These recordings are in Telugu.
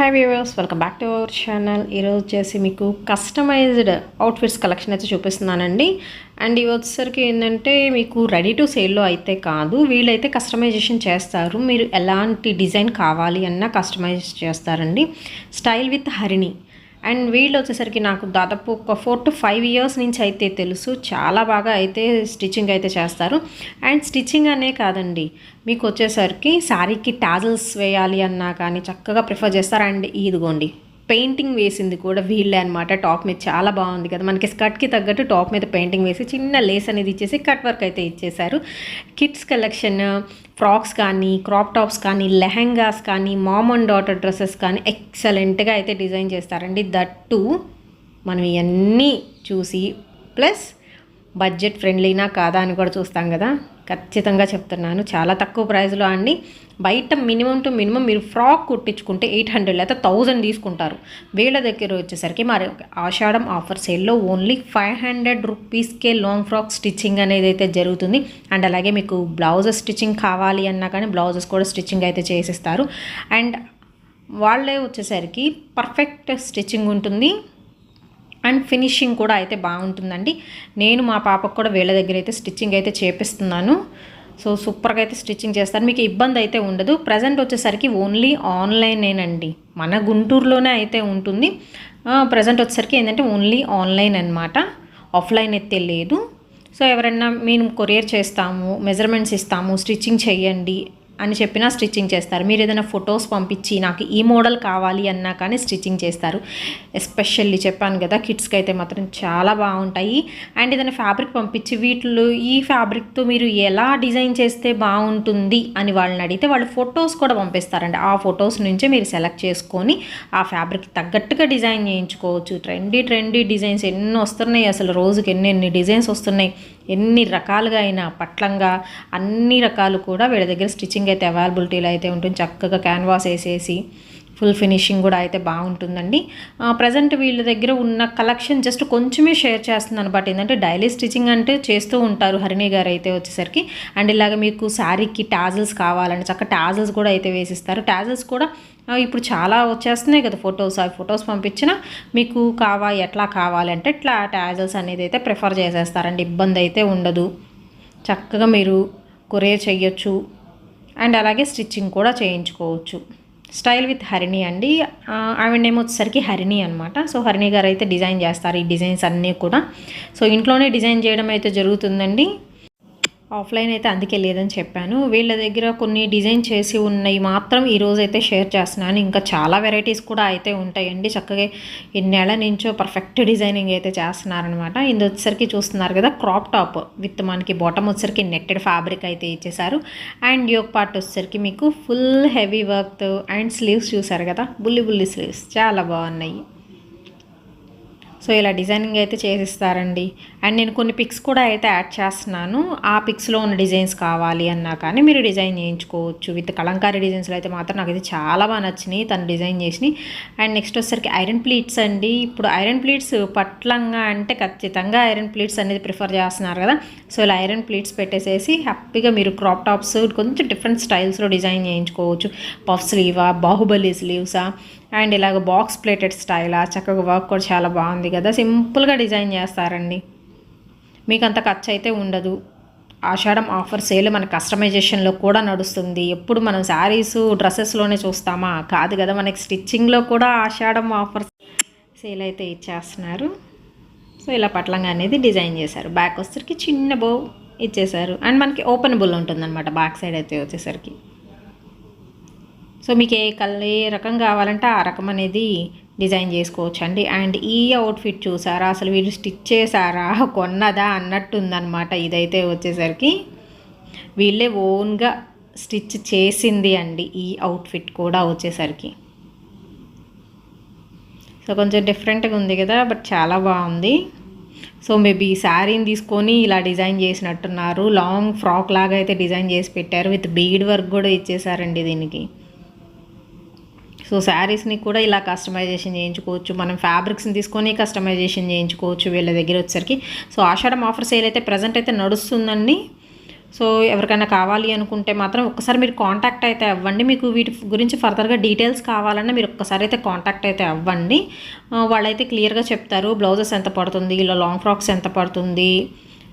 Hi viewers welcome back to our channel ఈరోజు వచ్చేసి మీకు కస్టమైజ్డ్ అవుట్ఫిట్స్ కలెక్షన్ అయితే చూపిస్తున్నానండి. అండ్ ఇవి వచ్చేసరికి ఏంటంటే మీకు రెడీ టు సేల్లో అయితే కాదు వీళ్ళైతే కస్టమైజేషన్ చేస్తారు. మీరు ఎలాంటి డిజైన్ కావాలి అన్నా కస్టమైజ్ చేస్తారండి. స్టైల్ విత్ హరిణి అండ్ వీళ్ళు వచ్చేసరికి నాకు దాదాపు ఒక ఫోర్ టు ఫైవ్ ఇయర్స్ నుంచి అయితే తెలుసు. చాలా బాగా అయితే స్టిచ్చింగ్ అయితే చేస్తారు. అండ్ స్టిచ్చింగ్ అనే కాదండి మీకు వచ్చేసరికి శారీకి టాజల్స్ వేయాలి అన్నా కానీ చక్కగా ప్రిఫర్ చేస్తారు. అండ్ ఇదిగోండి పెయింటింగ్ వేసింది కూడా వీళ్ళే అనమాట టాప్ మీద చాలా బాగుంది కదా. మనకి స్కర్ట్కి తగ్గట్టు టాప్ మీద పెయింటింగ్ వేసి చిన్న లేస్ అనేది ఇచ్చేసి కట్ వర్క్ అయితే ఇచ్చేశారు. కిడ్స్ కలెక్షన్ ఫ్రాక్స్ కానీ క్రాప్ టాప్స్ కానీ లెహెంగాస్ కానీ మామ్ అండ్ డాటర్ డ్రెస్సెస్ కానీ ఎక్సలెంట్గా అయితే డిజైన్ చేస్తారండి. దట్టు మనం ఇవన్నీ చూసి ప్లస్ బడ్జెట్ ఫ్రెండ్లీనా కాదా అని కూడా చూస్తాం కదా. ఖచ్చితంగా చెప్తున్నాను. చాలా తక్కువ ప్రైస్లో అండి. బయట మినిమం టు మినిమం మీరు ఫ్రాక్ కుట్టించుకుంటే ఎయిట్ హండ్రెడ్ లేదా థౌజండ్ తీసుకుంటారు. వీళ్ళ దగ్గర వచ్చేసరికి మరి ఆషాఢం ఆఫర్ సేల్లో ఓన్లీ ఫైవ్ హండ్రెడ్ రూపీస్కే లాంగ్ ఫ్రాక్ స్టిచ్చింగ్ అనేది అయితే జరుగుతుంది. అండ్ అలాగే మీకు బ్లౌజెస్ స్టిచ్చింగ్ కావాలి అన్నా కానీ బ్లౌజెస్ కూడా స్టిచ్చింగ్ అయితే చేసిస్తారు. అండ్ వాళ్ళే వచ్చేసరికి పర్ఫెక్ట్ స్టిచ్చింగ్ ఉంటుంది. అండ్ ఫినిషింగ్ కూడా అయితే బాగుంటుందండి. నేను మా పాపకు కూడా వీళ్ళ దగ్గర అయితే స్టిచ్చింగ్ అయితే చేపిస్తున్నాను. సో సూపర్గా అయితే స్టిచ్చింగ్ చేస్తారు. మీకు ఇబ్బంది అయితే ఉండదు. ప్రజెంట్ వచ్చేసరికి ఓన్లీ ఆన్లైనేనండి. మన గుంటూరులోనే అయితే ఉంటుంది. ప్రజెంట్ వచ్చేసరికి ఏంటంటే ఓన్లీ ఆన్లైన్ అనమాట ఆఫ్లైన్ అయితే లేదు. సో ఎవరైనా మేము కొరియర్ చేస్తాము మెజర్మెంట్స్ ఇస్తాము స్టిచ్చింగ్ చేయండి అని చెప్పినా స్టిచ్చింగ్ చేస్తారు. మీరు ఏదైనా ఫొటోస్ పంపించి నాకు ఈ మోడల్ కావాలి అన్నా కానీ స్టిచ్చింగ్ చేస్తారు. ఎస్పెషల్లీ చెప్పాను కదా కిడ్స్కి అయితే మాత్రం చాలా బాగుంటాయి. అండ్ ఏదైనా ఫ్యాబ్రిక్ పంపించి వీటిలో ఈ ఫ్యాబ్రిక్తో మీరు ఎలా డిజైన్ చేస్తే బాగుంటుంది అని వాళ్ళని అడిగితే వాళ్ళు ఫొటోస్ కూడా పంపిస్తారండి. ఆ ఫొటోస్ నుంచే మీరు సెలెక్ట్ చేసుకొని ఆ ఫ్యాబ్రిక్ తగ్గట్టుగా డిజైన్ చేయించుకోవచ్చు. ట్రెండీ ట్రెండీ డిజైన్స్ ఎన్ని వస్తున్నాయి అసలు రోజుకి ఎన్ని ఎన్ని డిజైన్స్ వస్తున్నాయి ఎన్ని రకాలుగా అయినా పట్లంగా అన్ని రకాలు కూడా వీళ్ళ దగ్గర స్టిచ్చింగ్ అయితే అవైలబిలిటీలో అయితే ఉంటుంది. చక్కగా క్యాన్వాస్ వేసేసి ఫుల్ ఫినిషింగ్ కూడా అయితే బాగుంటుందండి. ప్రజెంట్ వీళ్ళ దగ్గర ఉన్న కలెక్షన్ జస్ట్ కొంచెమే షేర్ చేస్తున్నాను. బట్ ఏంటంటే డైలీ స్టిచ్చింగ్ అంటే చేస్తూ ఉంటారు హరిణి గారు అయితే వచ్చేసరికి. అండ్ ఇలాగ మీకు శారీకి టాజల్స్ కావాలండి చక్క టాజల్స్ కూడా అయితే వేసిస్తారు. టాజల్స్ కూడా ఇప్పుడు చాలా వచ్చేస్తున్నాయి కదా ఫొటోస్ ఆ ఫొటోస్ పంపించిన మీకు కావా ఎట్లా కావాలంటే ఇట్లా టాజల్స్ అనేది అయితే ప్రిఫర్ చేసేస్తారండి. ఇబ్బంది అయితే ఉండదు. చక్కగా మీరు కొరియర్ చెయ్యొచ్చు అండ్ అలాగే స్టిచ్చింగ్ కూడా చేయించుకోవచ్చు. స్టైల్ విత్ హరిణి అండి. ఆవిడ నేమ్ వచ్చేసరికి హరిణి అనమాట సో హరిణి గారు అయితే డిజైన్ చేస్తారు ఈ డిజైన్స్ అన్నీ కూడా. సో ఇంట్లోనే డిజైన్ చేయడం అయితే జరుగుతుందండి. ఆఫ్లైన్ అయితే అందుకే లేదని చెప్పాను. వీళ్ళ దగ్గర కొన్ని డిజైన్ చేసి ఉన్నాయి మాత్రం ఈరోజు అయితే షేర్ చేస్తున్నాను. ఇంకా చాలా వెరైటీస్ కూడా అయితే ఉంటాయండి. చక్కగా ఎన్నేళ్ళ నుంచో పర్ఫెక్ట్ డిజైనింగ్ అయితే చేస్తున్నారనమాట. ఇది వచ్చేసరికి చూస్తున్నారు కదా క్రాప్ టాప్ విత్ మనకి బాటమ్ వచ్చేసరికి నెట్టెడ్ ఫ్యాబ్రిక్ అయితే ఇచ్చేసారు అండ్ యోగ్ పార్ట్ వచ్చేసరికి మీకు full heavy work and sleeves చూసారు కదా బుల్లి బుల్లి స్లీవ్స్ చాలా బాగున్నాయి. సో ఇలా డిజైనింగ్ అయితే చేసిస్తారండి. అండ్ నేను కొన్ని పిక్స్ కూడా అయితే యాడ్ చేస్తున్నాను. ఆ పిక్స్లో ఉన్న డిజైన్స్ కావాలి అన్నా కానీ మీరు డిజైన్ చేయించుకోవచ్చు. విత్ కలంకారీ డిజైన్స్లో అయితే మాత్రం నాకు ఇది చాలా బాగా నచ్చినాయి తను డిజైన్ చేసినాయి అండ్ నెక్స్ట్ వచ్చేసరికి ఐరన్ ప్లీట్స్ అండి. ఇప్పుడు ఐరన్ ప్లీట్స్ పట్లంగా అంటే ఖచ్చితంగా ఐరన్ ప్లీట్స్ అనేది ప్రిఫర్ చేస్తున్నారు కదా. సో ఇలా ఐరన్ ప్లీట్స్ పెట్టేసేసి హ్యాపీగా మీరు క్రాప్ టాప్స్ కొంచెం డిఫరెంట్ స్టైల్స్లో డిజైన్ చేయించుకోవచ్చు. పఫ్ స్లీవా బాహుబలి స్లీవ్సా అండ్ ఇలాగ బాక్స్ ప్లేటెడ్ స్టైలా చక్కగా వర్క్ కూడా చాలా బాగుంది కదా. సింపుల్గా డిజైన్ చేస్తారండి. మీకు అంత ఖర్చు అయితే ఉండదు. ఆషాఢం ఆఫర్ సేల్ మన కస్టమైజేషన్లో కూడా నడుస్తుంది. ఎప్పుడు మనం శారీస్ డ్రెస్సెస్లోనే చూస్తామా? కాదు కదా మనకి స్టిచ్చింగ్లో కూడా ఆషాఢం ఆఫర్ సేల్ అయితే ఇచ్చేస్తున్నారు. సో ఇలా పట్లంగా అనేది డిజైన్ చేశారు. బ్యాక్ వచ్చేసరికి చిన్న బో ఇచ్చేసారు అండ్ మనకి ఓపెనబుల్ ఉంటుందన్నమాట. బ్యాక్ సైడ్ అయితే వచ్చేసరికి. సో మీకు ఏ కలర్ ఏ రకం కావాలంటే ఆ రకం అనేది డిజైన్ చేసుకోవచ్చు అండి అండ్ ఈ అవుట్ఫిట్ చూసారా? అసలు వీళ్ళు స్టిచ్ చేశారా? కొన్నదా? అన్నట్టుందనమాట ఇదైతే వచ్చేసరికి. వీళ్ళే ఓన్గా స్టిచ్ చేసింది అండి ఈ అవుట్ఫిట్ కూడా వచ్చేసరికి. సో కొంచెం డిఫరెంట్గా ఉంది కదా బట్ చాలా బాగుంది. సో మేబీ శారీని తీసుకొని ఇలా డిజైన్ చేసినట్టున్నారు. లాంగ్ ఫ్రాక్ లాగా అయితే డిజైన్ చేసి పెట్టారు. విత్ బీడ్ వర్క్ కూడా ఇచ్చేసారండి దీనికి. సో శారీస్ని కూడా ఇలా కస్టమైజేషన్ చేయించుకోవచ్చు. మనం ఫ్యాబ్రిక్స్ని తీసుకొని కస్టమైజేషన్ చేయించుకోవచ్చు వీళ్ళ దగ్గర వచ్చేసరికి. సో ఆషాఢం ఆఫర్ సేల్ అయితే ప్రజెంట్ అయితే నడుస్తుందండి. సో ఎవరికైనా కావాలి అనుకుంటే మాత్రం ఒక్కసారి మీరు కాంటాక్ట్ అయితే అవ్వండి. మీకు వీటి గురించి ఫర్దర్గా డీటెయిల్స్ కావాలన్నా మీరు ఒక్కసారి అయితే కాంటాక్ట్ అయితే అవ్వండి. వాళ్ళైతే క్లియర్గా చెప్తారు. బ్లౌజెస్ ఎంత పడుతుంది? ఇలా లాంగ్ ఫ్రాక్స్ ఎంత పడుతుంది?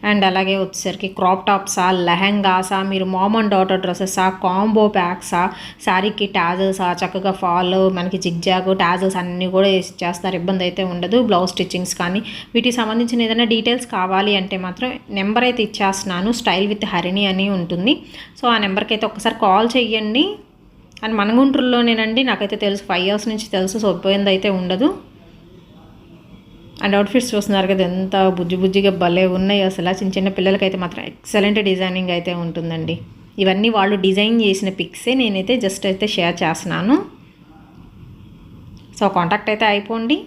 అండ్ అలాగే వచ్చేసరికి క్రాప్ టాప్సా లెహెంగాసా మీరు మామ్ అండ్ డాటర్ డ్రెస్సెసా కాంబో ప్యాక్సా శారీకి ట్యాజల్సా చక్కగా ఫాల్ మనకి జిగ్జాగ్ టాజల్స్ అన్నీ కూడా వేసి చేస్తారు. ఇబ్బంది అయితే ఉండదు. బ్లౌజ్ స్టిచ్చింగ్స్ కానీ వీటికి సంబంధించిన ఏదైనా డీటెయిల్స్ కావాలి అంటే మాత్రం నెంబర్ అయితే ఇచ్చేస్తున్నాను. స్టైల్ విత్ హరిణి అని ఉంటుంది. సో ఆ నెంబర్కి అయితే ఒకసారి కాల్ చేయండి అండ్ మన గుంటూరులోనేనండి. నాకైతే తెలుసు ఫైవ్ ఇయర్స్ నుంచి తెలుసు సో ఇబ్బంది అయితే ఉండదు. అండ్ అవుట్ఫిట్స్ చూస్తున్నారు కదా ఎంత బుజ్జి బుజ్జిగా భలే ఉన్నాయి. అసలు చిన్న చిన్న పిల్లలకైతే మాత్రం ఎక్సలెంట్ డిజైనింగ్ అయితే ఉంటుందండి. ఇవన్నీ వాళ్ళు డిజైన్ చేసిన పిక్సే నేనైతే జస్ట్ అయితే షేర్ చేస్తున్నాను. సో కాంటాక్ట్ అయితే అయిపోండి.